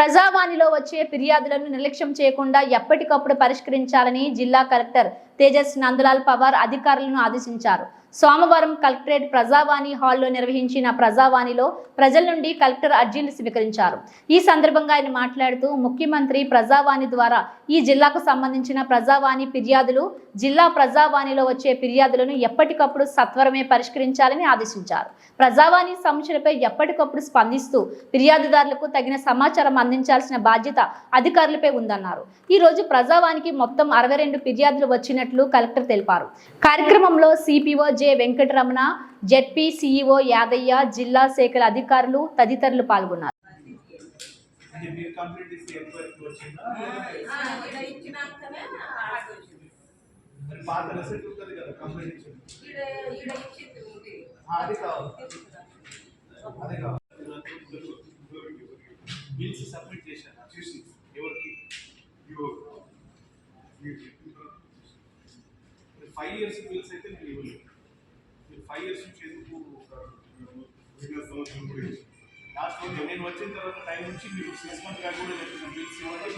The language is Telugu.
ప్రజావాణిలో వచ్చే ఫిర్యాదులను నిర్లక్ష్యం చేయకుండా ఎప్పటికప్పుడు పరిష్కరించాలని జిల్లా కలెక్టర్ తేజస్ నందలాల్ పవార్ అధికారులను ఆదేశించారు. సోమవారం కలెక్టరేట్ ప్రజావాణి హాల్లో నిర్వహించిన ప్రజావాణిలో ప్రజల నుండి కలెక్టర్ అర్జీలు స్వీకరించారు. ఈ సందర్భంగా ఆయన మాట్లాడుతూ ముఖ్యమంత్రి ప్రజావాణి ద్వారా ఈ జిల్లాకు సంబంధించిన ప్రజావాణి ఫిర్యాదులు జిల్లా ప్రజావాణిలో వచ్చే ఫిర్యాదులను ఎప్పటికప్పుడు సత్వరమే పరిష్కరించాలని ఆదేశించారు. ప్రజావాణి సమస్యలపై ఎప్పటికప్పుడు స్పందిస్తూ ఫిర్యాదుదారులకు తగిన సమాచారం అందించాల్సిన బాధ్యత అధికారులపై ఉందన్నారు. ఈ రోజు ప్రజావానికి మొత్తం అరవై రెండు ఫిర్యాదులు వచ్చినట్లు కలెక్టర్ తెలిపారు. కార్యక్రమంలో CPO J Venkataramana ZP CEO Yadaiah జిల్లా శాఖల అధికారులు తదితరులు పాల్గొన్నారు. బిల్స్ సబ్మిట్ చేశాను ఎవరికి ఫైవ్ ఇయర్స్ బిల్స్ అయితే నేను ఇవ్వలేదు మీరు ఫైవ్ ఇయర్స్ నుంచి ఎందుకు లాస్ట్ నేను వచ్చిన తర్వాత టైం నుంచి మీరు సిక్స్ మంత్స్ కాకుండా బిల్స్ ఇవ్వండి